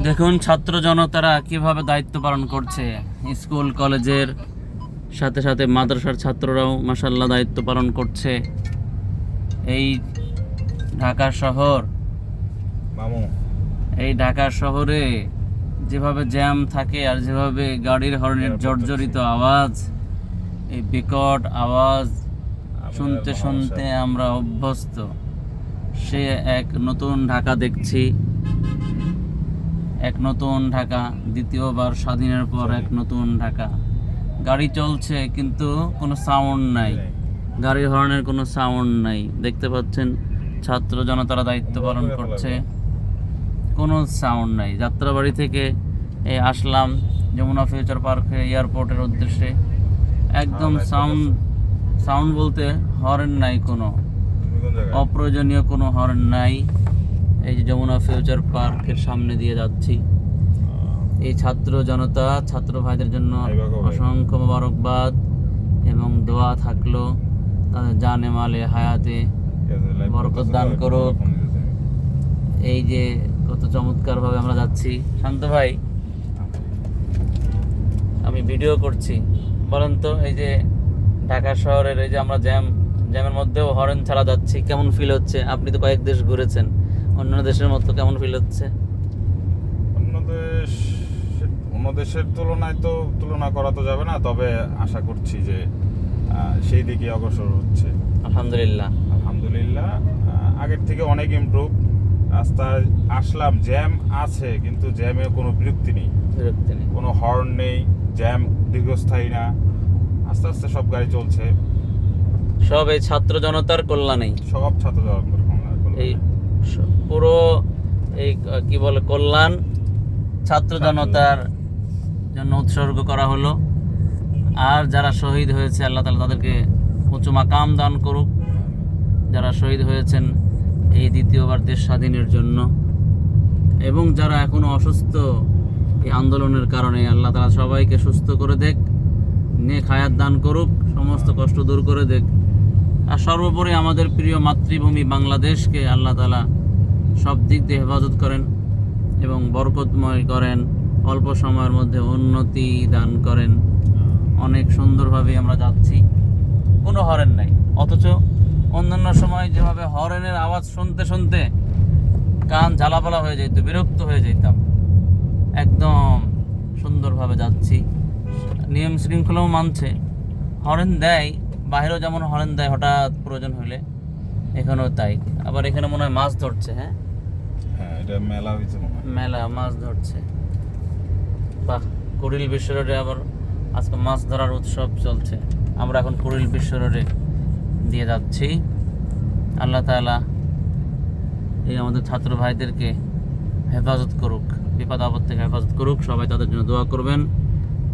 দেখুন ছাত্র জনতারা কীভাবে দায়িত্ব পালন করছে। স্কুল কলেজের সাথে সাথে মাদ্রাসার ছাত্ররাও মাসাল্লাহ দায়িত্ব পালন করছে। এই ঢাকা শহর মামু। এই ঢাকা শহরে যেভাবে জ্যাম থাকে আর যেভাবে গাড়ির হর্নের জর্জরিত আওয়াজ এই বিকট আওয়াজ শুনতে শুনতে আমরা অভ্যস্ত। সে এক নতুন ঢাকা দেখছি। এক নতুন ঢাকা দ্বিতীয়বার স্বাধীনের পর এক নতুন ঢাকা। গাড়ি চলছে কিন্তু কোনো সাউন্ড নাই। গাড়ির হর্নের কোনো সাউন্ড নাই। দেখতে পাচ্ছেন ছাত্র জনতারা দায়িত্ব পালন করছে। কোনো সাউন্ড নাই। যাত্রাবাড়ি থেকে এই আসলাম যমুনা ফিউচার পার্কে এয়ারপোর্টের উদ্দেশ্যে। একদম সাউন্ড সাউন্ড বলতে হর্ন নাই কোনো। অপ্রয়োজনীয় কোনো হর্ন নাই। এই যে যমুনা ফিউচার পার্কের সামনে দিয়ে যাচ্ছি। এই ছাত্র জনতা ছাত্র ভাইদের জন্য অসংখ্য মোবারকবাদ এবং দোয়া থাকল। তাদের জানে মালে হায়াতে বরকত দান করুক। এই যে কত চমৎকার ভাবে আমরা যাচ্ছি। শান্ত ভাই আমি ভিডিও করছি। বলেন তো এই যে ঢাকা শহরের এই যে আমরা জ্যাম জ্যামের মধ্যেও হরেন ছাড়া যাচ্ছি কেমন ফিল হচ্ছে? আপনি তো কয়েক দেশ ঘুরেছেন। অন্য দেশের মতো কেমন ফিল হচ্ছে? অন্য দেশ অন্য দেশের তুলনায় তো তুলনা করা তো যাবে না তবে আশা করছি যে সেই দিকে অগ্রসর হচ্ছে। আলহামদুলিল্লাহ। আলহামদুলিল্লাহ আগের থেকে অনেক ইমপ্রুভ রাস্তায় আসলাম জ্যাম আছে কিন্তু জ্যামে কোনো বিরক্তি নেই। বিরক্তি নেই। কোনো হর্ন নেই জ্যাম দীর্ঘস্থায়ী না। আস্তে আস্তে সব গাড়ি চলছে। সব এই ছাত্র জনতার কল্যাণেই। সব ছাত্র জনতার এই স- পুরো এই কি বলে কল্যাণ ছাত্র জনতার জন্য উৎসর্গ করা হলো। আর যারা শহীদ হয়েছে আল্লাহ তালা তাদেরকে উঁচু মাকাম দান করুক। যারা শহীদ হয়েছেন এই দ্বিতীয়বার দেশ স্বাধীনের জন্য। এবং যারা এখনও অসুস্থ এই আন্দোলনের কারণে আল্লাহ তালা সবাইকে সুস্থ করে দেখ নেক হায়াত দান করুক সমস্ত কষ্ট দূর করে দেখ। আর সর্বোপরি আমাদের প্রিয় মাতৃভূমি বাংলাদেশকে আল্লাহ তালা সব দিক দিয়ে হেফাজত করেন এবং বরকতময় করেন, অল্প সময়ের মধ্যে উন্নতি দান করেন। অনেক সুন্দরভাবে আমরা যাচ্ছি। কোনো হরেন নাই। অথচ অন্যান্য সময় যেভাবে হরেনের আওয়াজ শুনতে শুনতে কান জ্বালাপালা হয়ে যেত বিরক্ত হয়ে যেতাম একদম সুন্দরভাবে যাচ্ছি। নিয়ম শৃঙ্খলাও মানছে। হরেন দেয় বাইরেও যেমন হরেন দেয় হঠাৎ প্রয়োজন হলে এখানেও তাই। আবার এখানে মনে হয় মাছ ধরছে হ্যাঁ? হ্যাঁ এটা মেলা হয়েছে মনে হয়। মেলা মাছ ধরছে। বাহ কুড়িল বিশ্ব রোডে আবার আজকে মাছ ধরার উৎসব চলছে। আমরা এখন কুড়িল বিশ্ব রোডে দিয়ে যাচ্ছি। আল্লাহ তাআলা এই আমাদের ছাত্র ভাইদেরকে হেফাজত করুক বিপদ আপদ থেকে হেফাজত করুক সবাই তাদের জন্য দোয়া করবেন।